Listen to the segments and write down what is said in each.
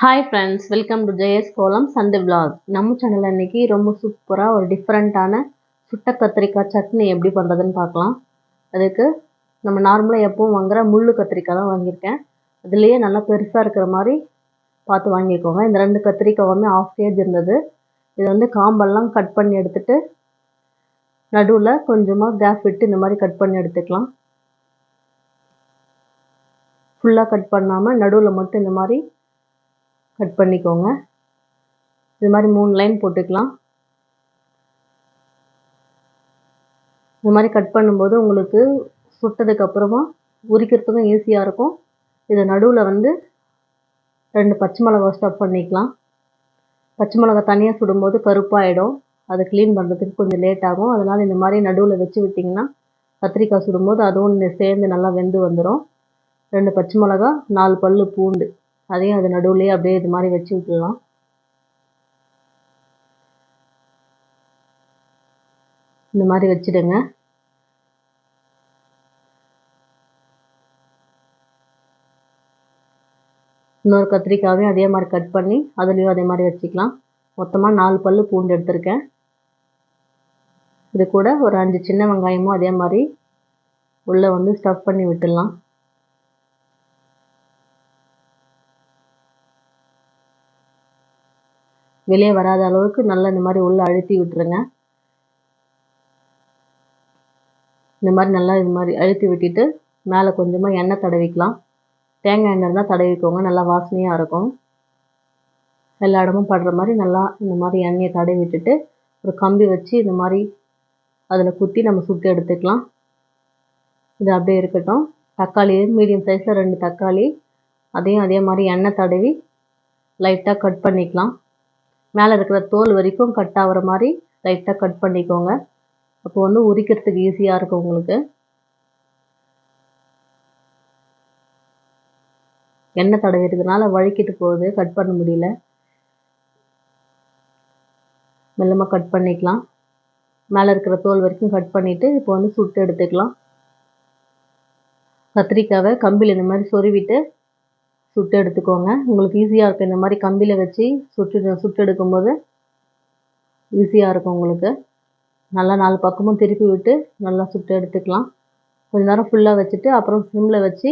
Hi friends welcome to Jaya's kolam Sunday vlog நம்ம சேனலில் இன்னைக்கு ரொம்ப சூப்பராக ஒரு டிஃப்ரெண்ட்டான சுட்ட கத்திரிக்காய் சட்னி எப்படி பண்ணுறதுன்னு பார்க்கலாம். அதுக்கு நம்ம நார்மலாக எப்பவும் வாங்குற முள் கத்திரிக்காய் தான் வாங்கியிருக்கேன். அதுலேயே நல்லா பெருசாக இருக்கிற மாதிரி பார்த்து வாங்கிக்கோங்க. இந்த ரெண்டு கத்திரிக்காயுமே ஆஃப் கேஜ் இருந்தது. இது வந்து காம்பெல்லாம் கட் பண்ணி எடுத்துகிட்டு நடுவில் கொஞ்சமாக கேப் விட்டு இந்த மாதிரி கட் பண்ணி எடுத்துக்கலாம். ஃபுல்லாக கட் பண்ணாமல் நடுவில் மட்டும் இந்த மாதிரி கட் பண்ணிக்கோங்க. இது மாதிரி மூணு லைன் போட்டுக்கலாம். இந்த மாதிரி கட் பண்ணும்போது உங்களுக்கு சுட்டதுக்கு அப்புறமா உரிக்கிறதுக்கும் ஈஸியாக இருக்கும். இதை நடுவில் வந்து ரெண்டு பச்சை மிளகா ஸ்டப் பண்ணிக்கலாம். பச்சை மிளகா தனியாக சுடும்போது கருப்பாகிடும் அதை க்ளீன் பண்ணுறதுக்கு கொஞ்சம் லேட் ஆகும். அதனால் இந்த மாதிரி நடுவில் வச்சு விட்டிங்கன்னா கத்திரிக்காய் சுடும்போது அதுவும் சேர்ந்து நல்லா வெந்து வந்துடும் ரெண்டு பச்சை மிளகா நாலு பல் பூண்டு. அதையும் அது நடுவுலேயே அப்படியே இது மாதிரி வச்சு விட்டுடலாம். இந்த மாதிரி வச்சுடுங்க. இன்னொரு கத்திரிக்காவையும் அதே மாதிரி கட் பண்ணி அதுலேயும் அதே மாதிரி வச்சுக்கலாம். மொத்தமாக நாலு பல் பூண்டு எடுத்திருக்கேன். இது கூட ஒரு அஞ்சு சின்ன வெங்காயமும் அதே மாதிரி உள்ளே வந்து ஸ்டஃப் பண்ணி விட்டுடலாம். வெளியே வராத அளவுக்கு நல்லா இந்த மாதிரி உள்ளே அழுத்தி விட்டுருங்க. இந்த மாதிரி நல்லா இது மாதிரி அழுத்தி விட்டுட்டு மேலே கொஞ்சமாக எண்ணெய் தடவிக்கலாம். தேங்காய் எண்ணெய் இருந்தால் தடவிக்கோங்க நல்லா வாசனையாக இருக்கும். எல்லா இடமும் படுற மாதிரி நல்லா இந்த மாதிரி எண்ணெயை தடவி விட்டுட்டு ஒரு கம்பி வச்சு இந்த மாதிரி அதில் குத்தி நம்ம சுட்டு எடுத்துக்கலாம். இது அப்படியே இருக்கட்டும். தக்காளி மீடியம் சைஸில் ரெண்டு தக்காளி அதையும் அதே மாதிரி எண்ணெய் தடவி லைட்டாக கட் பண்ணிக்கலாம். மேலே இருக்கிற தோல் வரைக்கும் கட் ஆகிற மாதிரி லைட்டாக கட் பண்ணிக்கோங்க. அப்போ வந்து உரிக்கிறதுக்கு ஈஸியாக இருக்கும் உங்களுக்கு. எண்ணெய் தடவிறதுனால வழுக்கிட்டு போகுது கட் பண்ண முடியல. மெல்லமாக கட் பண்ணிக்கலாம். மேலே இருக்கிற தோல் வரைக்கும் கட் பண்ணிவிட்டு இப்போ வந்து சுட்டு எடுத்துக்கலாம். கத்திரிக்காவை கம்பியில் இந்த மாதிரி சொருவிட்டு சுட்டு எடுத்துக்கோங்க. உங்களுக்கு ஈஸியாக இருக்கும். இந்த மாதிரி கம்பியில் வச்சு சுட்டு சுட்டு எடுக்கும்போது ஈஸியாக இருக்கும் உங்களுக்கு. நல்லா நாலு பக்கமும் திருப்பி விட்டு நல்லா சுட்டு எடுத்துக்கலாம். கொஞ்ச நேரம் ஃபுல்லாக வச்சுட்டு அப்புறம் சிம்மில் வச்சு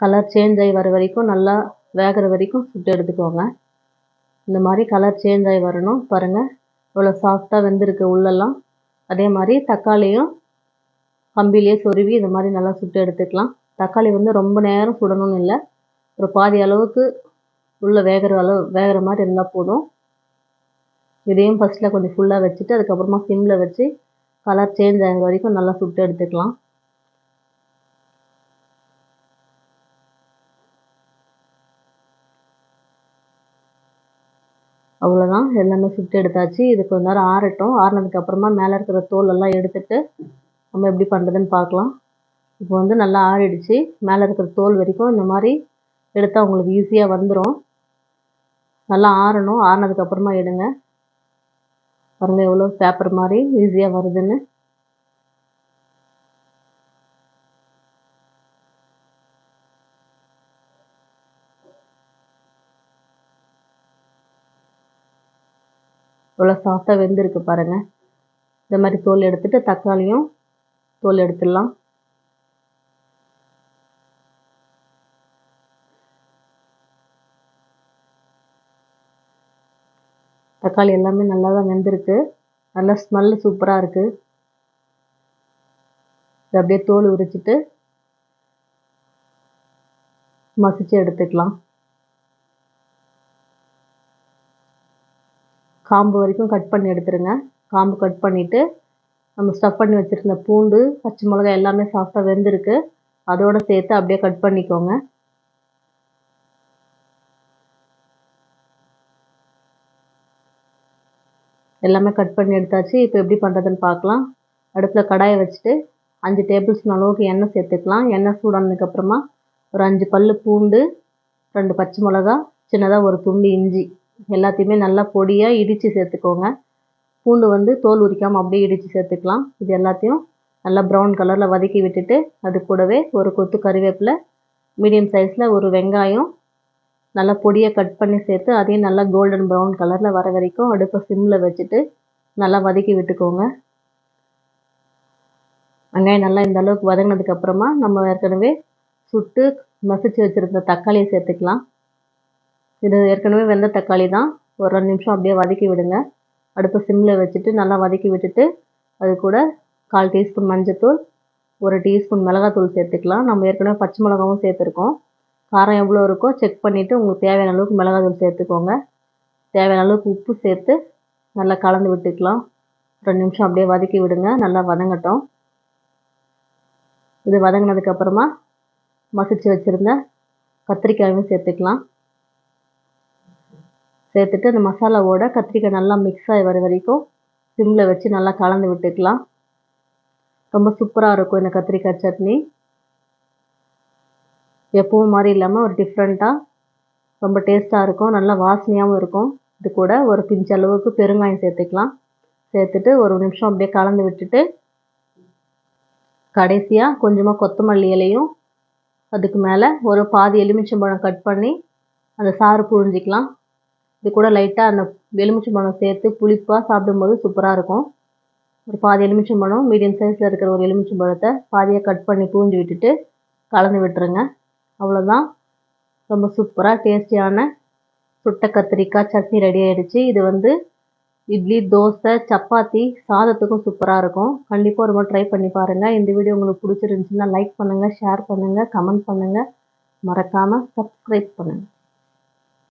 கலர் சேஞ்ச் ஆகி வர வரைக்கும் நல்லா வேகிற வரைக்கும் சுட்டு எடுத்துக்கோங்க. இந்த மாதிரி கலர் சேஞ்ச் ஆகி வரணும். பாருங்கள் இவ்வளோ சாஃப்டாக வெந்திருக்கு உள்ளெல்லாம். அதே மாதிரி தக்காளியும் கம்பிலேயே சொருவி இந்த மாதிரி நல்லா சுட்டு எடுத்துக்கலாம். தக்காளி வந்து ரொம்ப நேரம் சுடணும்னு இல்லை. ஒரு பாதி அளவுக்கு உள்ளே வேகிற அளவு வேகிற மாதிரி இருந்தால் போதும். இதையும் ஃபஸ்ட்டில் கொஞ்சம் ஃபுல்லாக வச்சுட்டு அதுக்கப்புறமா சிம்மில் வச்சு கலர் சேஞ்ச் ஆகிற வரைக்கும் நல்லா சுட்டு எடுத்துக்கலாம். அவ்வளோதான் எல்லாமே சுட்டு எடுத்தாச்சு. இது கொஞ்ச நேரம் ஆறட்டும். ஆறினதுக்கப்புறமா மேலே இருக்கிற தோல் எல்லாம் எடுத்துட்டு நம்ம எப்படி பண்ணுறதுன்னு பார்க்கலாம். இப்போ வந்து நல்லா ஆறிடுச்சு. மேலே இருக்கிற தோல் வரைக்கும் இந்த மாதிரி எடுத்தால் உங்களுக்கு ஈஸியாக வந்துடும் நல்லா ஆறணும். ஆறினதுக்கப்புறமா எடுங்க. பாருங்கள் எவ்வளோ பேப்பர் மாதிரி ஈஸியாக வருதுன்னு. இவ்வளோ சாஃப்டாக வெந்திருக்கு பாருங்கள் இந்த மாதிரி தோல் எடுத்துகிட்டு தக்காளியும் தோல் எடுத்துடலாம். தக்காளி எல்லாமே நல்லா தான் வெந்திருக்கு. நல்லா ஸ்மெல்லு சூப்பராக இருக்குது இது அப்படியே தோல் உரிச்சிட்டு மசிச்சு எடுத்துக்கலாம். காம்பு வரைக்கும் கட் பண்ணி எடுத்துருங்க. காம்பு கட் பண்ணிவிட்டு நம்ம ஸ்டஃப் பண்ணி வச்சுருந்த பூண்டு பச்சை மிளகாய் எல்லாமே சாஃப்டாக வெந்திருக்கு. அதோடு சேர்த்து அப்படியே கட் பண்ணிக்கோங்க. எல்லாமே கட் பண்ணி எடுத்தாச்சு. இப்போ எப்படி பண்ணுறதுன்னு பார்க்கலாம். அடுப்பில் கடாயை வச்சுட்டு அஞ்சு டேபிள் ஸ்பூன் அளவுக்கு எண்ணெய் சேர்த்துக்கலாம். எண்ணெய் சூடானதுக்கப்புறமா ஒரு அஞ்சு பல் பூண்டு ரெண்டு பச்சை மிளகா சின்னதாக ஒரு துண்டு இஞ்சி. எல்லாத்தையுமே நல்லா பொடியாக இடித்து சேர்த்துக்கோங்க. பூண்டு வந்து தோல் உரிக்காமல் அப்படியே இடித்து சேர்த்துக்கலாம். இது எல்லாத்தையும் நல்லா ப்ரௌன் கலரில் வதக்கி விட்டுட்டு அது கூடவே ஒரு கொத்து கறிவேப்பிலை மீடியம் சைஸில் ஒரு வெங்காயம் நல்லா பொடியாக கட் பண்ணி சேர்த்து அதையும் நல்லா கோல்டன் ப்ரௌன் கலரில் வர வரைக்கும் அடுப்பை சிம்மில் வச்சுட்டு நல்லா வதக்கி விட்டுக்கோங்க. வெங்காயம் நல்லா இந்த அளவுக்கு வதங்கினதுக்கப்புறமா நம்ம ஏற்கனவே சுட்டு மசிச்சு வச்சுருந்த தக்காளியை சேர்த்துக்கலாம். இது ஏற்கனவே வெந்த தக்காளி தான். ஒரு ரெண்டு நிமிஷம் அப்படியே வதக்கி விடுங்க. அடுப்பை சிம்மில் வச்சுட்டு நல்லா வதக்கி விட்டுட்டு அது கூட கால் டீஸ்பூன் மஞ்சத்தூள் ஒரு டீஸ்பூன் மிளகாத்தூள் சேர்த்துக்கலாம். நம்ம ஏற்கனவே பச்சை மிளகாவும் சேர்த்துருக்கோம். காரம் எவ்வளோ இருக்கோ செக் பண்ணிவிட்டு உங்களுக்கு தேவையான அளவுக்கு மிளகாத்தூள் சேர்த்துக்கோங்க. தேவையான அளவுக்கு உப்பு சேர்த்து நல்லா கலந்து விட்டுக்கலாம். ரெண்டு நிமிஷம் அப்படியே வதக்கி விடுங்க. நல்லா வதங்கட்டும். இது வதங்கினதுக்கப்புறமா மசிச்சு வச்சுருந்த கத்திரிக்காயும் சேர்த்துக்கலாம். சேர்த்துட்டு அந்த மசாலாவோட கத்திரிக்காய் நல்லா மிக்ஸ் ஆகி வர வரைக்கும் சிம்மில் வச்சு நல்லா கலந்து விட்டுக்கலாம். ரொம்ப சூப்பராக இருக்கும் இந்த கத்திரிக்காய் சட்னி. எப்பவும் மாதிரி இல்லாமல் ஒரு டிஃப்ரெண்ட்டாக ரொம்ப டேஸ்ட்டாக இருக்கும் நல்லா வாசனையாகவும் இருக்கும். இது கூட ஒரு பிஞ்ச் அளவுக்கு பெருங்காயம் சேர்த்துக்கலாம். சேர்த்துட்டு ஒரு நிமிஷம் அப்படியே கலந்து விட்டுட்டு கடைசியாக கொஞ்சமாக கொத்தமல்லி இலையும் அதுக்கு மேலே ஒரு பாதி எலுமிச்சம்பழம் கட் பண்ணி அந்த சாறு புழிஞ்சிக்கலாம். இது கூட லைட்டாக அந்த எலுமிச்சம்பழம் சேர்த்து புளிப்பாக சாப்பிடும்போது சூப்பராக இருக்கும். ஒரு பாதி எலுமிச்சம்பழம் மீடியம் சைஸில் இருக்கிற ஒரு எலுமிச்சம்பழத்தை பாதியாக கட் பண்ணி புழிஞ்சு விட்டுட்டு கலந்து விட்டுருங்க. அவ்வளோதான் ரொம்ப சூப்பராக டேஸ்டியான சுட்ட கத்திரிக்காய் சட்னி ரெடி ஆகிடுச்சு இது வந்து இட்லி தோசை சப்பாத்தி சாதத்துக்கும் சூப்பராக இருக்கும். கண்டிப்பாக ஒரு முறை ட்ரை பண்ணி பாருங்கள் இந்த வீடியோ உங்களுக்கு பிடிச்சிருந்துச்சுன்னா லைக் பண்ணுங்கள் ஷேர் பண்ணுங்கள் கமெண்ட் பண்ணுங்கள் மறக்காமல் சப்ஸ்கிரைப் பண்ணுங்கள்